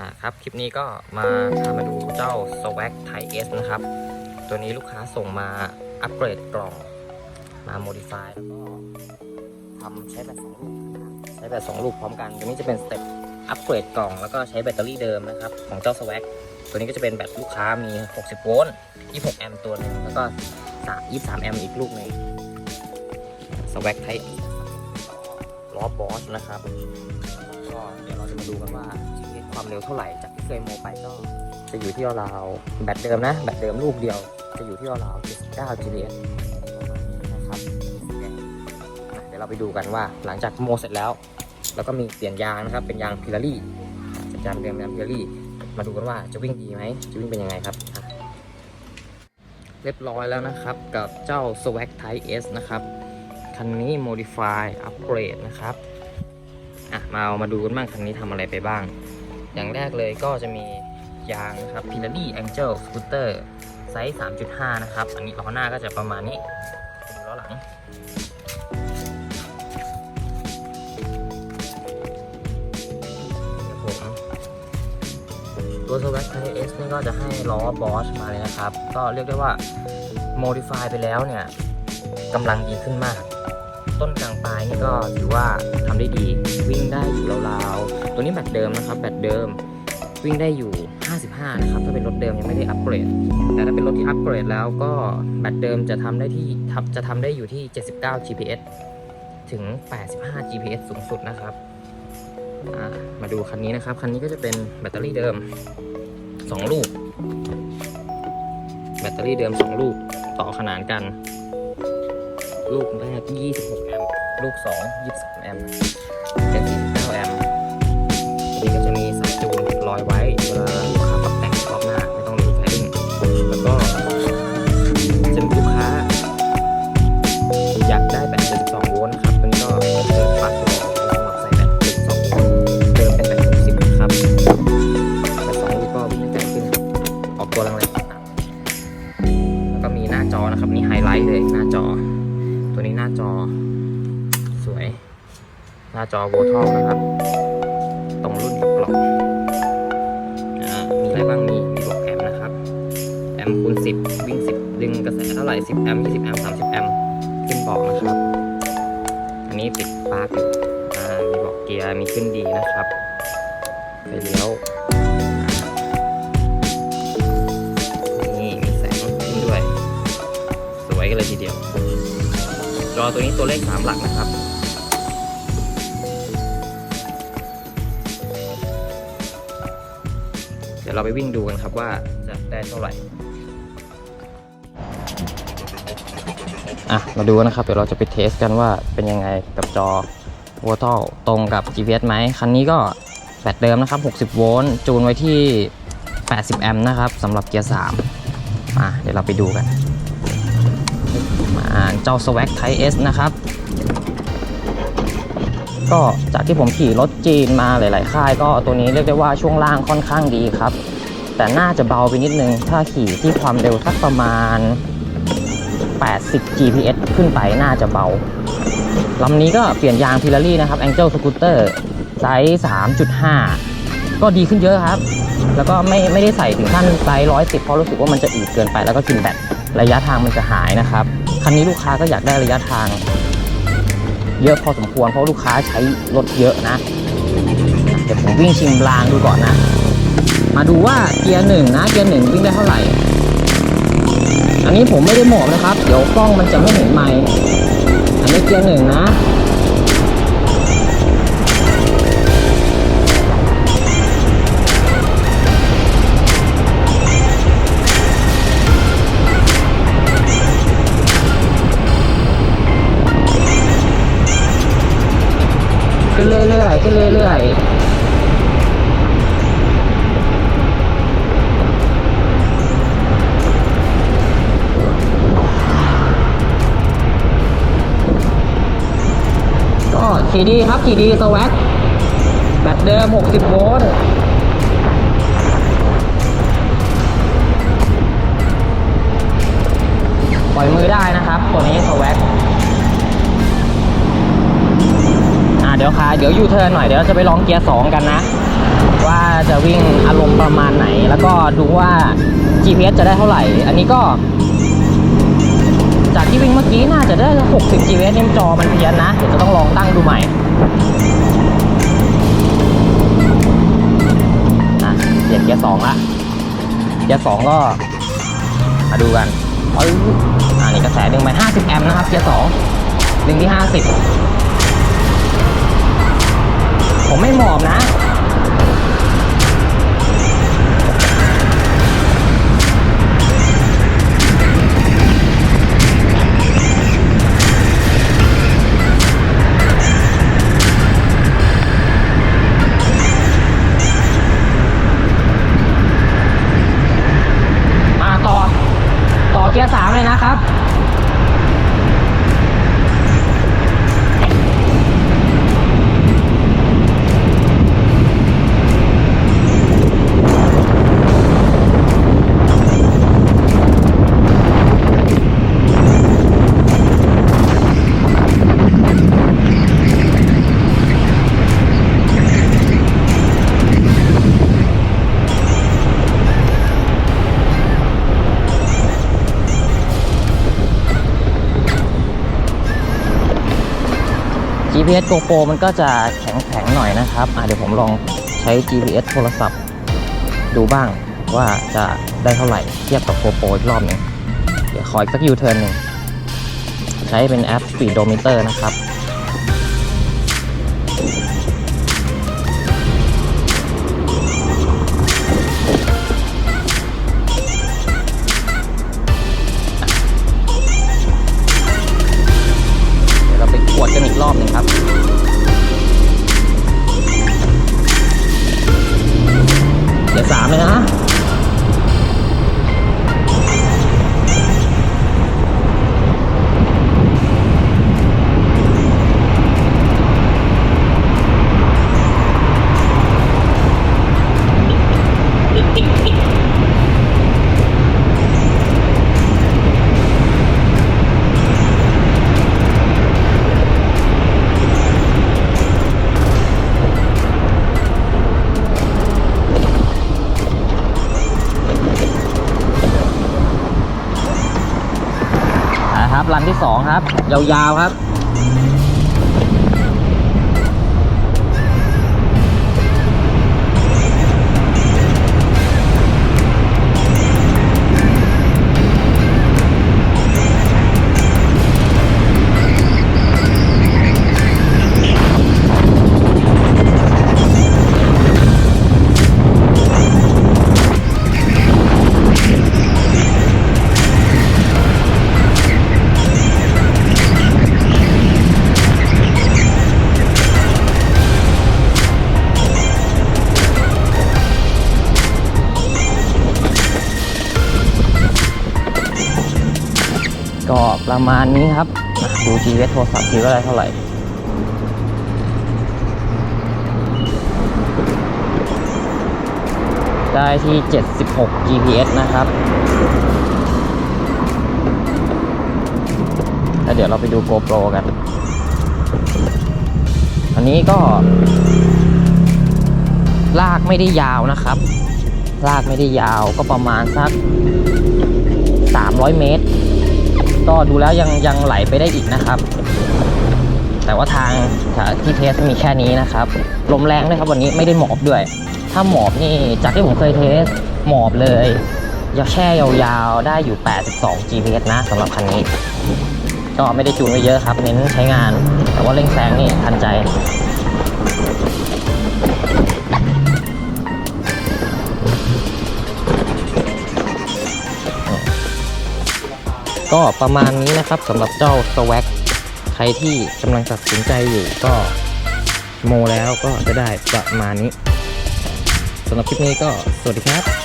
อ่าครับคลิปนี้ก็มาพามาดูเจ้า Swag Type S นะครับ ตัวนี้ลูกค้าส่งมาอัปเกรดกล่อง มา modify แล้วก็ทำใช้แบตสองลูกใช้แบตสองลูกพร้อมกันตัวนี้จะเป็นสเต็ปอัปเกรดกล่องแล้วก็ใช้แบตเตอรี่เดิมนะครับ ของเจ้า Swag ตัวนี้ก็จะเป็นแบตลูกค้ามี 60 โวลต์ 26 แอมป์ตัวหนึงแล้วก็23 แอมป์อีกลูกหนึ่ง Swag Ty S ล้อบอสนะครับก็เดี๋ยวเราจะมาดูกันว่า ความเร็วเท่าไหร่จากที่เคยโมไปก็จะอยู่ที่ราวแบตเดิมนะแบตเดิมลูกเดียว จะอยู่ที่ราวๆ79 GPS ประมาณนี้นะครับเดี๋ยวเราไปดูกันว่าหลังจากโมเสร็จแล้ว แล้วก็มีเปลี่ยนยางนะครับ เป็นยางพิลารี่จากยางเดิมเป็นยางพิลารี่ มาดูกันว่าจะวิ่งดีไหมจะวิ่งเป็นยังไงครับ เรียบร้อยแล้วนะครับกับเจ้า Swag Type S นะครับคันนี้ modify upgrade นะครับอะมาเอามาดูกันบ้างคันนี้ทำอะไรไปบ้าง อย่างแรกเลยก็จะมียางนะครับ Pirelli Angel Scooter ไซส์ 3.5 นะครับ อันนี้ล้อหน้าก็จะประมาณนี้ดูล้อหลัง ตัว Swag t y S นี่ก็จะให้ล้อ Bosch มาเลยนะครับ ก็เรียกได้ว่า modify ไปแล้วเนี่ยกำลังดีขึ้นมาก ต้นกลางปลายนี่ก็ถือว่าทำได้ดี วิ่งได้อยู่ราวๆ ตัวนี้แบตเดิมนะครับ แบตเดิมวิ่งได้อยู่ 55 นะครับ ถ้าเป็นรถเดิมยังไม่ได้อัปเกรด แต่ถ้าเป็นรถที่อัปเกรดแล้วก็แบตเดิมจะทำได้ที่ทำจะทำได้อยู่ที่ 79 GPS ถึง 85 GPS สูงสุดนะครับ มาดูคันนี้นะครับ คันนี้ก็จะเป็นแบตเตอรี่เดิม 2 ลูก แบตเตอรี่เดิม 2 ลูกต่อขนานกัน ลูกแรก 26 แอมป์ ลูก 2 23 แอมป์เป็น49แอมป์ายจูนลอยไว้เวลาลูกค้าปรับแต่งรอบหน้าไม่ต้องรีบไฟลิ่งแล้วก็จะมีลูกค้า อยากได้แบต72โวลต์นะครับตัวนี้ก็เจอปลั๊กรอสำหรับใส่แบต72โวลต์เดิมเป็นแบต60นะครับแต่สองลูกก็วิ่งได้ไกลขึ้นออกตัวแรงๆต่างๆแล้วก็มีหน้าจอนะครับนี่ไฮไลท์เลยหน้าจอ ตัวนี้หน้าจอสวย หน้าจอโวทอลนะครับูณ10วิ่ง10ดึงกระแสเท่าไหร่10แอมป์20แอมป์30แอมป์ขึ้นบอกนะครับ อันนี้ติดปาร์กอ่ามีบอกเกียร์มีขึ้นดีนะครับไฟเลี้ยวนี่มีแสงขึ้นด้วย สวยกันเลยทีเดียว จอตัวนี้ตัวเลข3หลักนะครับเดี๋ยวเราไปวิ่งดูกันครับว่าจะได้เท่าไหร่ อะมาดูนะครับเดี๋ยวเราจะไปเทสกันว่าเป็นยังไงกับจอ w a t e r ตรงกับ GPS ไหมคันนี้ก็แบตเดิมนะครับ 60 โวลต์จูนไว้ที่ 80 แอมป์นะครับสำหรับเกียร์3อะเดี๋ยวเราไปดูกันมาเจ้า Swag Type S นะครับ ก็จากที่ผมขี่รถจีนมาหลาย ๆ ค่าย ก็ตัวนี้เรียกได้ว่าช่วงล่างค่อนข้างดีครับ แต่น่าจะเบาไปนิดนึง ถ้าขี่ที่ความเร็วสักประมาณ 80 GPS ขึ้นไปน่าจะเบาลำนี้ก็เปลี่ยนยางพิลารี่นะครับ Angel Scooter ไซส์ 3.5 ก็ดีขึ้นเยอะครับ แล้วก็ไม่ไม่ได้ใส่ถึงขั้นไซส์ 110 เพราะรู้สึกว่ามันจะอืดเกินไปแล้วก็กินแบตระยะทางมันจะหายนะครับ คันนี้ลูกค้าก็อยากได้ระยะทาง เยอะพอสมควรเพราะลูกค้าใช้รถเยอะนะ เดี๋ยวผมวิ่งชิมรางดูก่อนนะ มาดูว่าเกียร์หนึ่งนะ เกียร์หนึ่งวิ่งได้เท่าไหร่ อันนี้ผมไม่ได้หมอบนะครับ เดี๋ยวกล้องมันจะไม่เห็นไมค์อันนี้เกียร์หนึ่งนะขึ้นเรื่อยๆขึ้นเรื่อยๆ ขี่ดีครับขี่ดีสวัสดแบตเดิม 60 โวลต์ปล่อยมือได้นะครับ ตัวนี้สวัสดอ่าเดี๋ยวค่ะ เดี๋ยวยูเทิร์นหน่อย เดี๋ยวจะไปลองเกียร์ 2 กันนะ ว่าจะวิ่งอารมณ์ประมาณไหน แล้วก็ดูว่า GPS จะได้เท่าไหร่ อันนี้ก็ จากที่วิ่งเมื่อกี้น่าจะได้ 60 GPS นี่จอมันเพี้ยนนะ เดี๋ยวจะต้องลองตั้งดูใหม่นะเปลี่ยนเกียร์สองละเกียร์สองก็ มาดูกันอ้ยอ่านี่กระแสดึงไป 50 แอมป์นะครับ เกียร์สองดึงที่ 50 ผมไม่หมอบนะ เกียร์สามเลยนะครับ GPS GoPro มันก็จะแข็งๆหน่อยนะครับอะเดี๋ยวผมลองใช้ GPS โทรศัพท์ ดูบ้างว่าจะได้เท่าไหร่เทียบกับ GoPro อีกรอบหนึงเดี๋ยวขออีกสักยูเทิร์นหนึ่งใช้เป็นแอป Speedometer นะครับ ครับลันที่สองครับ ยาวๆครับ ประมาณนี้ครับ ดู GPS โทรศัพท์ทีว่าได้เท่าไหร่ได้ที่ 76 GPS นะครับแล้วเดี๋ยวเราไปดู GoPro กัน อันนี้ก็ ลากไม่ได้ยาวนะครับ ลากไม่ได้ยาวก็ประมาณสัก 300 เมตร ก็ดูแล้วยังยังไหลไปได้อีกนะครับ แต่ว่าทางที่เทสมีแค่นี้นะครับ ลมแรงด้วยครับวันนี้ไม่ได้หมอบด้วย ถ้าหมอบนี่จากที่ผมเคยเทสหมอบเลยยาแช่ยาวๆได้อยู่ 82 GPS นะสำหรับคันนี้ ก็ไม่ได้จูนไว้เยอะครับ เน้นใช้งาน แต่ว่าเร่งแซงนี่ทันใจ ก็ประมาณนี้นะครับสำหรับเจ้าสวักใครที่กำลังตัดสินใจอยู่ก็โมแล้วก็จะได้ประมาณนี้สำหรับคลิปนี้ก็สวัสดีครับ